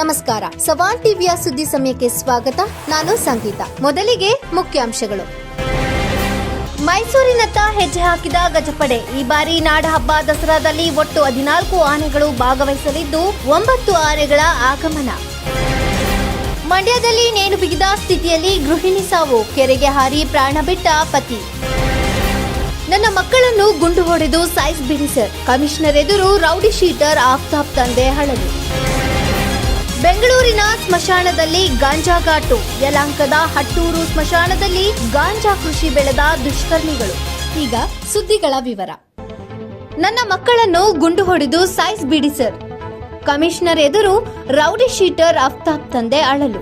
ನಮಸ್ಕಾರ. ಸವಾಲ್ ಟಿವಿಯ ಸುದ್ದಿ ಸಮಯಕ್ಕೆ ಸ್ವಾಗತ. ನಾನು ಸಂಗೀತ. ಮೊದಲಿಗೆ ಮುಖ್ಯಾಂಶಗಳು. ಮೈಸೂರಿನತ್ತ ಹೆಜ್ಜೆ ಹಾಕಿದ ಗಜಪಡೆ. ಈ ಬಾರಿ ನಾಡಹಬ್ಬ ದಸರಾದಲ್ಲಿ ಒಟ್ಟು ಹದಿನಾಲ್ಕು ಆನೆಗಳು ಭಾಗವಹಿಸಲಿದ್ದು, ಒಂಬತ್ತು ಆನೆಗಳ ಆಗಮನ. ಮಂಡ್ಯದಲ್ಲಿ ನೇಣು ಬಿಗಿದ ಸ್ಥಿತಿಯಲ್ಲಿ ಗೃಹಿಣಿ ಸಾವು. ಕೆರೆಗೆ ಹಾರಿ ಪ್ರಾಣ ಬಿಟ್ಟ ಪತಿ. ನನ್ನ ಮಕ್ಕಳನ್ನು ಗುಂಡು ಹೊಡೆದು ಸೈಜ್ ಬಿಡಿ ಸರ್. ಕಮಿಷನರ್ ಎದುರು ರೌಡಿ ಶೀಟರ್ ಆಫ್ತಾಬ್ ತಂದೆ ಹಳಲು. ಬೆಂಗಳೂರಿನ ಸ್ಮಶಾನದಲ್ಲಿ ಗಾಂಜಾ ಘಾಟು ಯಲಾಂಕದ ಹಟ್ಟೂರು ಸ್ಮಶಾನದಲ್ಲಿ ಗಾಂಜಾ ಕೃಷಿ ಬೆಳೆದ ದುಷ್ಕರ್ಮಿಗಳು. ಈಗ ಸುದ್ದಿಗಳ ವಿವರ. ನನ್ನ ಮಕ್ಕಳನ್ನು ಗುಂಡು ಹೊಡೆದು ಸೈಜ್ ಬಿಡಿ ಸರ್. ಕಮಿಷನರ್ ಎದುರು ರೌಡಿ ಶೀಟರ್ ಅಫ್ತಾಬ್ ತಂದೆ ಅಳಲು.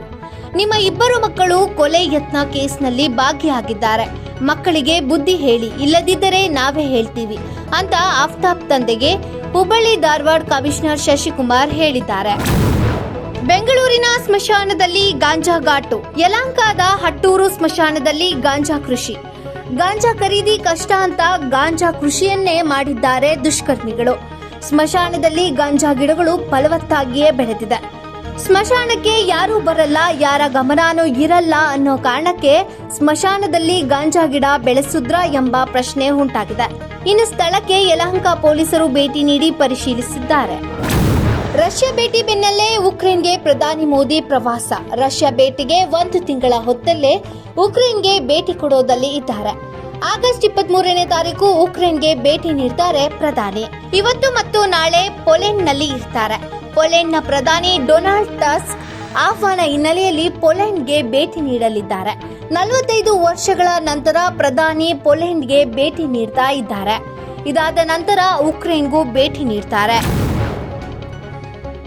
ನಿಮ್ಮ ಇಬ್ಬರು ಮಕ್ಕಳು ಕೊಲೆ ಯತ್ನ ಕೇಸ್ನಲ್ಲಿ ಭಾಗಿಯಾಗಿದ್ದಾರೆ. ಮಕ್ಕಳಿಗೆ ಬುದ್ಧಿ ಹೇಳಿ, ಇಲ್ಲದಿದ್ದರೆ ನಾವೇ ಹೇಳ್ತೀವಿ ಅಂತ ಆಫ್ತಾಬ್ ತಂದೆಗೆ ಹುಬ್ಬಳ್ಳಿ ಧಾರವಾಡ ಕಮಿಷನರ್ ಶಶಿಕುಮಾರ್ ಹೇಳಿದ್ದಾರೆ. ಬೆಂಗಳೂರಿನ ಸ್ಮಶಾನದಲ್ಲಿ ಗಾಂಜಾ ಘಾಟು ಯಲಾಂಕಾದ ಹಟ್ಟೂರು ಸ್ಮಶಾನದಲ್ಲಿ ಗಾಂಜಾ ಕೃಷಿ. ಗಾಂಜಾ ಖರೀದಿ ಕಷ್ಟ ಅಂತ ಗಾಂಜಾ ಕೃಷಿಯನ್ನೇ ಮಾಡಿದ್ದಾರೆ ದುಷ್ಕರ್ಮಿಗಳು. ಸ್ಮಶಾನದಲ್ಲಿ ಗಾಂಜಾ ಗಿಡಗಳು ಫಲವತ್ತಾಗಿಯೇ ಬೆಳೆದಿದೆ. ಸ್ಮಶಾನಕ್ಕೆ ಯಾರೂ ಬರಲ್ಲ, ಯಾರ ಗಮನಾನೂ ಇರಲ್ಲ ಅನ್ನೋ ಕಾರಣಕ್ಕೆ ಸ್ಮಶಾನದಲ್ಲಿ ಗಾಂಜಾ ಗಿಡ ಬೆಳೆಸುದ್ರ ಎಂಬ ಪ್ರಶ್ನೆ ಉಂಟಾಗಿದೆ. ಇನ್ನು ಸ್ಥಳಕ್ಕೆ ಯಲಹಂಕ ಪೊಲೀಸರು ಭೇಟಿ ನೀಡಿ ಪರಿಶೀಲಿಸಿದ್ದಾರೆ. ರಷ್ಯಾ ಭೇಟಿ ಬೆನ್ನಲ್ಲೇ ಉಕ್ರೇನ್ಗೆ ಪ್ರಧಾನಿ ಮೋದಿ ಪ್ರವಾಸ. ರಷ್ಯಾ ಭೇಟಿಗೆ ಒಂದು ತಿಂಗಳ ಹೊತ್ತಲ್ಲೇ ಉಕ್ರೇನ್ಗೆ ಭೇಟಿ ಕೊಡೋದಲ್ಲಿ ಇದ್ದಾರೆ. ಆಗಸ್ಟ್ ಇಪ್ಪತ್ತ್ ಮೂರನೇ ತಾರೀಕು ಉಕ್ರೇನ್ಗೆ ಭೇಟಿ ನೀಡ್ತಾರೆ ಪ್ರಧಾನಿ. ಇವತ್ತು ಮತ್ತು ನಾಳೆ ಪೊಲೆಂಡ್ನಲ್ಲಿ ಇರ್ತಾರೆ. ಪೊಲೆಂಡ್ನ ಪ್ರಧಾನಿ ಡೊನಾಲ್ಡ್ ಟಸ್ಕ್ ಆಹ್ವಾನ ಹಿನ್ನೆಲೆಯಲ್ಲಿ ಪೊಲೆಂಡ್ಗೆ ಭೇಟಿ ನೀಡಲಿದ್ದಾರೆ. ನಲವತ್ತೈದು ವರ್ಷಗಳ ನಂತರ ಪ್ರಧಾನಿ ಪೊಲೆಂಡ್ಗೆ ಭೇಟಿ ನೀಡ್ತಾ ಇದ್ದಾರೆ. ಇದಾದ ನಂತರ ಉಕ್ರೇನ್ಗೂ ಭೇಟಿ ನೀಡ್ತಾರೆ.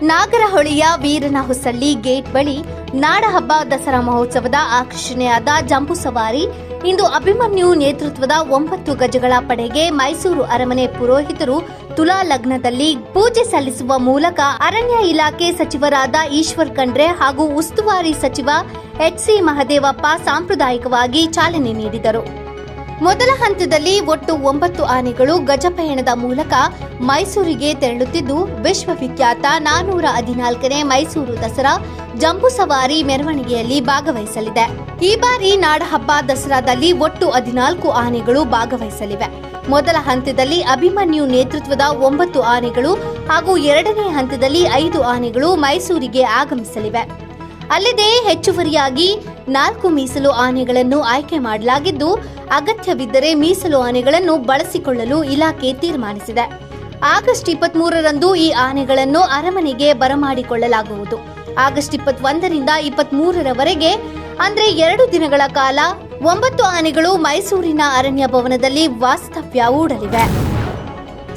ನಾಗರಹೊಳಿಯ ವೀರನ ಹೊಸಳ್ಳಿ ಗೇಟ್ ಬಳಿ ನಾಡಹಬ್ಬ ದಸರಾ ಮಹೋತ್ಸವದ ಆಕರ್ಷಣೆಯಾದ ಜಂಬೂ ಸವಾರಿ, ಇಂದು ಅಭಿಮನ್ಯು ನೇತೃತ್ವದ ಒಂಬತ್ತು ಗಜಗಳ ಪಡೆಗೆ ಮೈಸೂರು ಅರಮನೆ ಪುರೋಹಿತರು ತುಲಾ ಲಗ್ನದಲ್ಲಿ ಪೂಜೆ ಸಲ್ಲಿಸುವ ಮೂಲಕ ಅರಣ್ಯ ಇಲಾಖೆ ಸಚಿವರಾದ ಈಶ್ವರ್ ಖಂಡ್ರೆ ಹಾಗೂ ಉಸ್ತುವಾರಿ ಸಚಿವ ಎಚ್ಸಿ ಮಹದೇವಪ್ಪ ಸಾಂಪ್ರದಾಯಿಕವಾಗಿ ಚಾಲನೆ ನೀಡಿದರು. ಮೊದಲ ಹಂತದಲ್ಲಿ ಒಟ್ಟು ಒಂಬತ್ತು ಆನೆಗಳು ಗಜಪಯಣದ ಮೂಲಕ ಮೈಸೂರಿಗೆ ತೆರಳುತ್ತಿದ್ದು, ವಿಶ್ವವಿಖ್ಯಾತ ನಾನೂರ ಹದಿನಾಲ್ಕನೇ ಮೈಸೂರು ದಸರಾ ಜಂಬೂ ಸವಾರಿ ಮೆರವಣಿಗೆಯಲ್ಲಿ ಭಾಗವಹಿಸಲಿದೆ. ಈ ಬಾರಿ ನಾಡಹಬ್ಬ ದಸರಾದಲ್ಲಿ ಒಟ್ಟು ಹದಿನಾಲ್ಕು ಆನೆಗಳು ಭಾಗವಹಿಸಲಿವೆ. ಮೊದಲ ಹಂತದಲ್ಲಿ ಅಭಿಮನ್ಯು ನೇತೃತ್ವದ ಒಂಬತ್ತು ಆನೆಗಳು ಹಾಗೂ ಎರಡನೇ ಹಂತದಲ್ಲಿ ಐದು ಆನೆಗಳು ಮೈಸೂರಿಗೆ ಆಗಮಿಸಲಿವೆ. ಅಲ್ಲದೆ ಹೆಚ್ಚುವರಿಯಾಗಿ ನಾಲ್ಕು ಮೀಸಲು ಆನೆಗಳನ್ನು ಆಯ್ಕೆ ಮಾಡಲಾಗಿದ್ದು, ಅಗತ್ಯವಿದ್ದರೆ ಮೀಸಲು ಆನೆಗಳನ್ನು ಬಳಸಿಕೊಳ್ಳಲು ಇಲಾಖೆ ತೀರ್ಮಾನಿಸಿದೆ. ಆಗಸ್ಟ್ ಇಪ್ಪತ್ಮೂರರಂದು ಈ ಆನೆಗಳನ್ನು ಅರಮನೆಗೆ ಬರಮಾಡಿಕೊಳ್ಳಲಾಗುವುದು. ಆಗಸ್ಟ್ ಇಪ್ಪತ್ತೊಂದರಿಂದ ಇಪ್ಪತ್ಮೂರರವರೆಗೆ, ಅಂದ್ರೆ ಎರಡು ದಿನಗಳ ಕಾಲ, ಒಂಬತ್ತು ಆನೆಗಳು ಮೈಸೂರಿನ ಅರಣ್ಯ ಭವನದಲ್ಲಿ ವಾಸ್ತವ್ಯ ಹೂಡಲಿವೆ.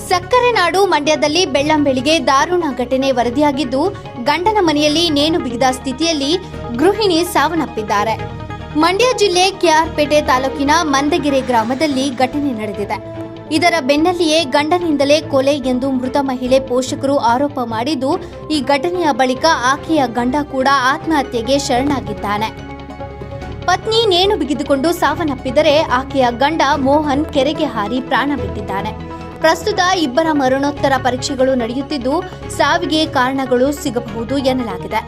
ಸಕ್ಕರೆ ನಾಡು ಮಂಡ್ಯದಲ್ಲಿ ಬೆಳ್ಳಂಬೆಳಿಗ್ಗೆ ದಾರುಣ ಘಟನೆ ವರದಿಯಾಗಿದ್ದು ಗಂಡನ ಮನೆಯಲ್ಲಿ ನೇಣು ಬಿಗಿದ ಸ್ಥಿತಿಯಲ್ಲಿ ಗೃಹಿಣಿ ಸಾವನ್ನಪ್ಪಿದ್ದಾರೆ. ಮಂಡ್ಯ ಜಿಲ್ಲೆ ಕೆಆರ್ಪೇಟೆ ತಾಲೂಕಿನ ಮಂದಗೆರೆ ಗ್ರಾಮದಲ್ಲಿ ಘಟನೆ ನಡೆದಿದೆ. ಇದರ ಬೆನ್ನಲ್ಲಿಯೇ ಗಂಡನಿಂದಲೇ ಕೊಲೆ ಎಂದು ಮೃತ ಮಹಿಳೆ ಪೋಷಕರು ಆರೋಪ ಮಾಡಿದ್ದು, ಈ ಘಟನೆಯ ಬಳಿಕ ಆಕೆಯ ಗಂಡ ಕೂಡ ಆತ್ಮಹತ್ಯೆಗೆ ಶರಣಾಗಿದ್ದಾನೆ. ಪತ್ನಿ ನೇಣು ಬಿಗಿದುಕೊಂಡು ಸಾವನ್ನಪ್ಪಿದರೆ ಆಕೆಯ ಗಂಡ ಮೋಹನ್ ಕೆರೆಗೆ ಹಾರಿ ಪ್ರಾಣ ಬಿಟ್ಟಿದ್ದಾನೆ. ಪ್ರಸ್ತುತ ಇಬ್ಬರ ಮರಣೋತ್ತರ ಪರೀಕ್ಷೆಗಳು ನಡೆಯುತ್ತಿದ್ದು, ಸಾವಿಗೆ ಕಾರಣಗಳು ಸಿಗಬಹುದು ಎನ್ನಲಾಗಿದೆ.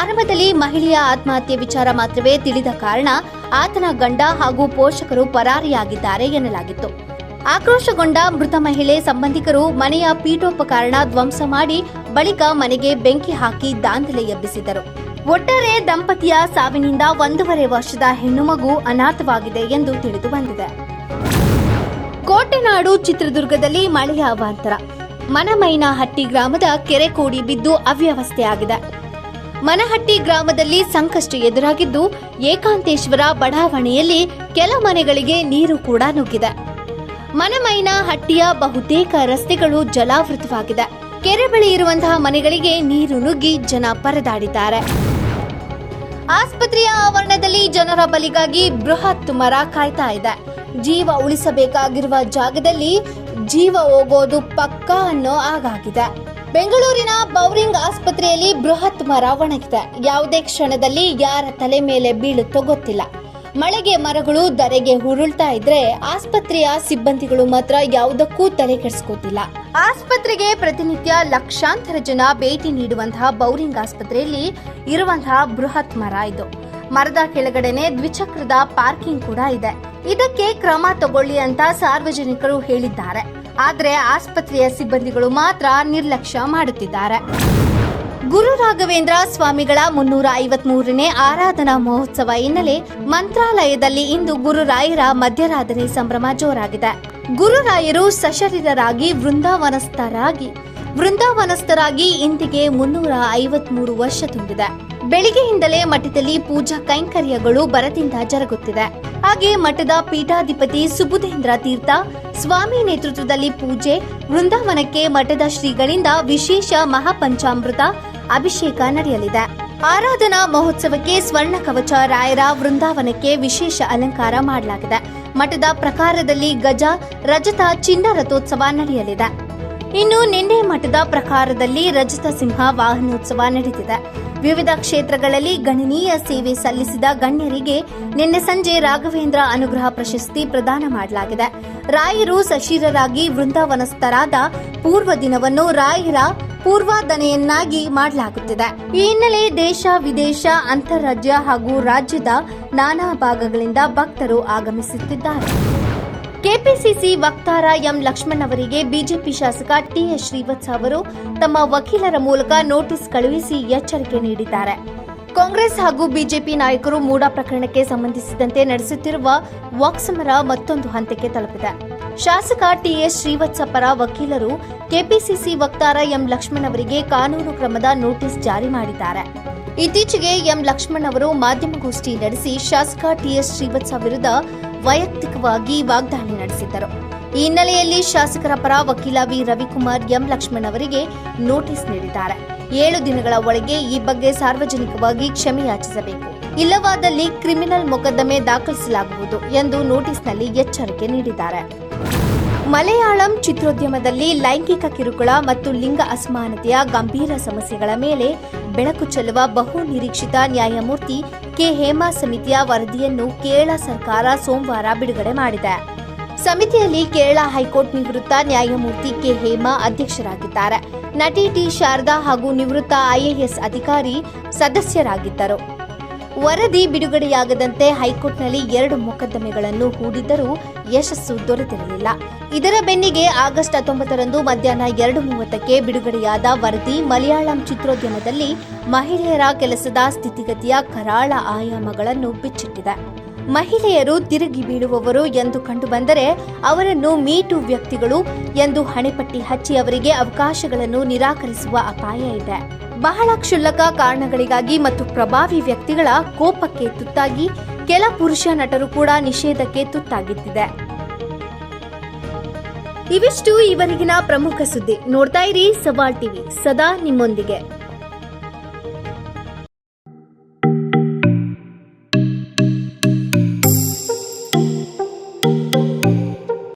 ಆರಂಭದಲ್ಲಿ ಮಹಿಳೆಯ ಆತ್ಮಹತ್ಯೆ ವಿಚಾರ ಮಾತ್ರವೇ ತಿಳಿದ ಕಾರಣ ಆತನ ಗಂಡ ಹಾಗೂ ಪೋಷಕರು ಪರಾರಿಯಾಗಿದ್ದಾರೆ ಎನ್ನಲಾಗಿತ್ತು. ಆಕ್ರೋಶಗೊಂಡ ಮೃತ ಮಹಿಳೆ ಸಂಬಂಧಿಕರು ಮನೆಯ ಪೀಠೋಪಕರಣ ಧ್ವಂಸ ಮಾಡಿ ಬಳಿಕ ಮನೆಗೆ ಬೆಂಕಿ ಹಾಕಿ ದಾಂಧಲೆ ಎಬ್ಬಿಸಿದರು. ಒಟ್ಟಾರೆ ದಂಪತಿಯ ಸಾವಿನಿಂದ ಒಂದೂವರೆ ವರ್ಷದ ಹೆಣ್ಣುಮಗು ಅನಾಥವಾಗಿದೆ ಎಂದು ತಿಳಿದು ಬಂದಿದೆ. ಕೋಟೆನಾಡು ಚಿತ್ರದುರ್ಗದಲ್ಲಿ ಮಳೆಯ ಅವಾಂತರ. ಮನಮೈನಹಟ್ಟಿ ಗ್ರಾಮದ ಕೆರೆ ಕೋಡಿ ಬಿದ್ದು ಅವ್ಯವಸ್ಥೆಯಾಗಿದೆ ಮನಹಟ್ಟಿ ಗ್ರಾಮದಲ್ಲಿ ಸಂಕಷ್ಟ ಎದುರಾಗಿದ್ದು ಏಕಾಂತೇಶ್ವರ ಬಡಾವಣೆಯಲ್ಲಿ ಕೆಲ ಮನೆಗಳಿಗೆ ನೀರು ಕೂಡ ನುಗ್ಗಿದೆ. ಮನಮೈನ ಹಟ್ಟಿಯ ಬಹುತೇಕ ರಸ್ತೆಗಳು ಜಲಾವೃತವಾಗಿದೆ. ಕೆರೆ ಬಳಿ ಇರುವಂತಹ ಮನೆಗಳಿಗೆ ನೀರು ನುಗ್ಗಿ ಜನ ಪರದಾಡಿದ್ದಾರೆ. ಆಸ್ಪತ್ರೆಯ ಆವರಣದಲ್ಲಿ ಜನರ ಬಲಿಗಾಗಿ ಬೃಹತ್ ಮರ ಕಾಯ್ತಾ ಇದೆ. ಜೀವ ಉಳಿಸಬೇಕಾಗಿರುವ ಜಾಗದಲ್ಲಿ ಜೀವ ಹೋಗೋದು ಪಕ್ಕಾ ಅನ್ನೋ ಆಗಾಗಿದೆ ಬೆಂಗಳೂರಿನ ಬೌರಿಂಗ್ ಆಸ್ಪತ್ರೆಯಲ್ಲಿ ಬೃಹತ್ ಮರ ಒಣಗಿದೆ. ಯಾವುದೇ ಕ್ಷಣದಲ್ಲಿ ಯಾರ ತಲೆ ಮೇಲೆ ಬೀಳುತ್ತೋ ಗೊತ್ತಿಲ್ಲ. ಮಳೆಗೆ ಮರಗಳು ಧರೆಗೆ ಹುರುಳ್ತಾ ಇದ್ರೆ ಆಸ್ಪತ್ರೆಯ ಸಿಬ್ಬಂದಿಗಳು ಮಾತ್ರ ಯಾವುದಕ್ಕೂ ತಲೆ ಕೆಡಿಸ್ಕೋತಿಲ್ಲ. ಆಸ್ಪತ್ರೆಗೆ ಪ್ರತಿನಿತ್ಯ ಲಕ್ಷಾಂತರ ಜನ ಭೇಟಿ ನೀಡುವಂತಹ ಬೌರಿಂಗ್ ಆಸ್ಪತ್ರೆಯಲ್ಲಿ ಇರುವಂತಹ ಬೃಹತ್ ಮರ ಇದು. ಮರದ ಕೆಳಗಡೆನೆ ದ್ವಿಚಕ್ರದ ಪಾರ್ಕಿಂಗ್ ಕೂಡ ಇದೆ. ಇದಕ್ಕೆ ಕ್ರಮ ತಗೊಳ್ಳಿ ಅಂತ ಸಾರ್ವಜನಿಕರು ಹೇಳಿದ್ದಾರೆ. ಆದರೆ ಆಸ್ಪತ್ರೆಯ ಸಿಬ್ಬಂದಿಗಳು ಮಾತ್ರ ನಿರ್ಲಕ್ಷ್ಯ ಮಾಡುತ್ತಿದ್ದಾರೆ. ಗುರು ರಾಘವೇಂದ್ರ ಸ್ವಾಮಿಗಳ ಮುನ್ನೂರ ಐವತ್ಮೂರನೇ ಆರಾಧನಾ ಮಹೋತ್ಸವ ಹಿನ್ನೆಲೆ ಮಂತ್ರಾಲಯದಲ್ಲಿ ಇಂದು ಗುರುರಾಯರ ಮಧ್ಯರಾಧನೆ ಸಂಭ್ರಮ ಜೋರಾಗಿದೆ. ಗುರುರಾಯರು ಸಶರೀರರಾಗಿ ವೃಂದಾವನಸ್ಥರಾಗಿ ವೃಂದಾವನಸ್ಥರಾಗಿ ಇಂದಿಗೆ ಮುನ್ನೂರ ಐವತ್ಮೂರು ವರ್ಷ ತುಂಬಿದೆ. ಬೆಳಿಗ್ಗೆಯಿಂದಲೇ ಮಠದಲ್ಲಿ ಪೂಜಾ ಕೈಂಕರ್ಯಗಳು ಬರದಿಂದ ಜರುಗುತ್ತಿದೆ. ಹಾಗೆ ಮಠದ ಪೀಠಾಧಿಪತಿ ಸುಬುಧೇಂದ್ರ ತೀರ್ಥ, ಸ್ವಾಮಿ ನೇತೃತ್ವದಲ್ಲಿ ಪೂಜೆ, ವೃಂದಾವನಕ್ಕೆ ಮಠದ ಶ್ರೀಗಳಿಂದ ವಿಶೇಷ ಮಹಾಪಂಚಾಮೃತ ಅಭಿಷೇಕ ನಡೆಯಲಿದೆ. ಆರಾಧನಾ ಮಹೋತ್ಸವಕ್ಕೆ ಸ್ವರ್ಣ ಕವಚ ರಾಯರ ವೃಂದಾವನಕ್ಕೆ ವಿಶೇಷ ಅಲಂಕಾರ ಮಾಡಲಾಗಿದೆ. ಮಠದ ಪ್ರಕಾರದಲ್ಲಿ ಗಜ, ರಜತ, ಚಿನ್ನ ರಥೋತ್ಸವ ನಡೆಯಲಿದೆ. ಇನ್ನು ನಿನ್ನೆ ಮಠದ ಪ್ರಕಾರದಲ್ಲಿ ರಜತ ಸಿಂಹ ವಾಹನೋತ್ಸವ ನಡೆದಿದೆ ವಿವಿಧ ಕ್ಷೇತ್ರಗಳಲ್ಲಿ ಗಣನೀಯ ಸೇವೆ ಸಲ್ಲಿಸಿದ ಗಣ್ಯರಿಗೆ ನಿನ್ನೆ ಸಂಜೆ ರಾಘವೇಂದ್ರ ಅನುಗ್ರಹ ಪ್ರಶಸ್ತಿ ಪ್ರದಾನ ಮಾಡಲಾಗಿದೆ. ರಾಯರು ಸಶೀರರಾಗಿ ವೃಂದಾವನಸ್ಥರಾದ ಪೂರ್ವ ದಿನವನ್ನು ರಾಯರ ಪೂರ್ವಾದನೆಯನ್ನಾಗಿ ಮಾಡಲಾಗುತ್ತಿದೆ. ಈ ಹಿನ್ನೆಲೆ ದೇಶ, ವಿದೇಶ ಅಂತಾರಾಜ್ಯ ಹಾಗೂ ರಾಜ್ಯದ ನಾನಾ ಭಾಗಗಳಿಂದ ಭಕ್ತರು ಆಗಮಿಸುತ್ತಿದ್ದಾರೆ. ಕೆಪಿಸಿಸಿ ವಕ್ತಾರ ಎಂ ಲಕ್ಷ್ಮಣ್ ಅವರಿಗೆ ಬಿಜೆಪಿ ಶಾಸಕ ಟಿಎಸ್ ಶ್ರೀವತ್ಸ ಅವರು ತಮ್ಮ ವಕೀಲರ ಮೂಲಕ ನೋಟಿಸ್ ಕಳುಹಿಸಿ ಎಚ್ಚರಿಕೆ ನೀಡಿದ್ದಾರೆ. ಕಾಂಗ್ರೆಸ್ ಹಾಗೂ ಬಿಜೆಪಿ ನಾಯಕರು ಮೂಡಾ ಪ್ರಕರಣಕ್ಕೆ ಸಂಬಂಧಿಸಿದಂತೆ ನಡೆಸುತ್ತಿರುವ ವಾಕ್ಸಮರ ಮತ್ತೊಂದು ಹಂತಕ್ಕೆ ತಲುಪಿದೆ. ಶಾಸಕ ಟಿಎಸ್ ಶ್ರೀವತ್ಸ ಪರ ವಕೀಲರು ಕೆಪಿಸಿಸಿ ವಕ್ತಾರ ಎಂ ಲಕ್ಷ್ಮಣ್ ಅವರಿಗೆ ಕಾನೂನು ಕ್ರಮದ ನೋಟಿಸ್ ಜಾರಿ ಮಾಡಿದ್ದಾರೆ. ಇತ್ತೀಚೆಗೆ ಎಂ ಲಕ್ಷ್ಮಣ್ ಅವರು ಮಾಧ್ಯಮಗೋಷ್ಠಿ ನಡೆಸಿ ಶಾಸಕ ಟಿಎಸ್ ಶ್ರೀವತ್ಸ ವಿರುದ್ಧ ವೈಯಕ್ತಿಕವಾಗಿ ವಾಗ್ದಾಳಿ ನಡೆಸಿದ್ದರು. ಈ ಹಿನ್ನೆಲೆಯಲ್ಲಿ ಶಾಸಕರ ಪರ ವಕೀಲ ವಿ. ರವಿಕುಮಾರ್ ಎಂ. ಲಕ್ಷ್ಮಣ್ ಅವರಿಗೆ ನೋಟಿಸ್ ನೀಡಿದ್ದಾರೆ. ಏಳು ದಿನಗಳ ಒಳಗೆ ಈ ಬಗ್ಗೆ ಸಾರ್ವಜನಿಕವಾಗಿ ಕ್ಷಮೆಯಾಚಿಸಬೇಕು ಇಲ್ಲವಾದಲ್ಲಿ ಕ್ರಿಮಿನಲ್ ಮೊಕದ್ದಮೆ ದಾಖಲಿಸಲಾಗುವುದು ಎಂದು ನೋಟಿಸ್ನಲ್ಲಿ ಎಚ್ಚರಿಕೆ ನೀಡಿದ್ದಾರೆ. ಮಲಯಾಳಂ ಚಿತ್ರೋದ್ಯಮದಲ್ಲಿ ಲೈಂಗಿಕ ಕಿರುಕುಳ ಮತ್ತು ಲಿಂಗ ಅಸಮಾನತೆಯ ಗಂಭೀರ ಸಮಸ್ಯೆಗಳ ಮೇಲೆ ಬೆಳಕು ಚೆಲ್ಲುವ ಬಹು ನಿರೀಕ್ಷಿತ ನ್ಯಾಯಮೂರ್ತಿ ಕೆ. ಹೇಮಾ ಸಮಿತಿಯ ವರದಿಯನ್ನು ಕೇರಳ ಸರ್ಕಾರ ಸೋಮವಾರ ಬಿಡುಗಡೆ ಮಾಡಿದೆ. ಸಮಿತಿಯಲ್ಲಿ ಕೇರಳ ಹೈಕೋರ್ಟ್ ನಿವೃತ್ತ ನ್ಯಾಯಮೂರ್ತಿ ಕೆ. ಹೇಮಾ ಅಧ್ಯಕ್ಷರಾಗಿದ್ದಾರೆ. ನಟಿ ಟಿ. ಶಾರದಾ ಹಾಗೂ ನಿವೃತ್ತ ಐಎಎಸ್ ಅಧಿಕಾರಿ ಸದಸ್ಯರಾಗಿದ್ದರು. ವರದಿ ಬಿಡುಗಡೆಯಾಗದಂತೆ ಹೈಕೋರ್ಟ್ನಲ್ಲಿ ಎರಡು ಮೊಕದ್ದಮೆಗಳನ್ನು ಹೂಡಿದ್ದರೂ ಯಶಸ್ಸು ದೊರೆತಿರಲಿಲ್ಲ. ಇದರ ಬೆನ್ನಿಗೆ ಆಗಸ್ಟ್ ಹತ್ತೊಂಬತ್ತರಂದು ಮಧ್ಯಾಹ್ನ ಎರಡು ಮೂವತ್ತಕ್ಕೆ ಬಿಡುಗಡೆಯಾದ ವರದಿ ಮಲಯಾಳಂ ಚಿತ್ರೋದ್ಯಮದಲ್ಲಿ ಮಹಿಳೆಯರ ಕೆಲಸದ ಸ್ಥಿತಿಗತಿಯ ಕರಾಳ ಆಯಾಮಗಳನ್ನು ಬಿಚ್ಚಿಟ್ಟಿದೆ. ಮಹಿಳೆಯರು ತಿರುಗಿ ಬೀಳುವವರು ಎಂದು ಕಂಡುಬಂದರೆ ಅವರನ್ನು ಮೀಟು ವ್ಯಕ್ತಿಗಳು ಎಂದು ಹಣೆಪಟ್ಟಿ ಹಚ್ಚಿ ಅವರಿಗೆ ಅವಕಾಶಗಳನ್ನು ನಿರಾಕರಿಸುವ ಅಪಾಯ ಇದೆ. ಬಹಳ ಕ್ಷುಲ್ಲಕ ಕಾರಣಗಳಿಗಾಗಿ ಮತ್ತು ಪ್ರಭಾವಿ ವ್ಯಕ್ತಿಗಳ ಕೋಪಕ್ಕೆ ತುತ್ತಾಗಿ ಕೆಲ ಪುರುಷ ನಟರು ಕೂಡ ನಿಷೇಧಕ್ಕೆ ತುತ್ತಾಗಿದ್ದಿದೆ. ಇವಿಷ್ಟು ಇವರಿಗಿನ ಪ್ರಮುಖ ಸುದ್ದಿ. ನೋಡ್ತಾ ಇರಿ ಸವಾಲ್ ಟಿವಿ. ಸದಾ ನಿಮ್ಮೊಂದಿಗೆ.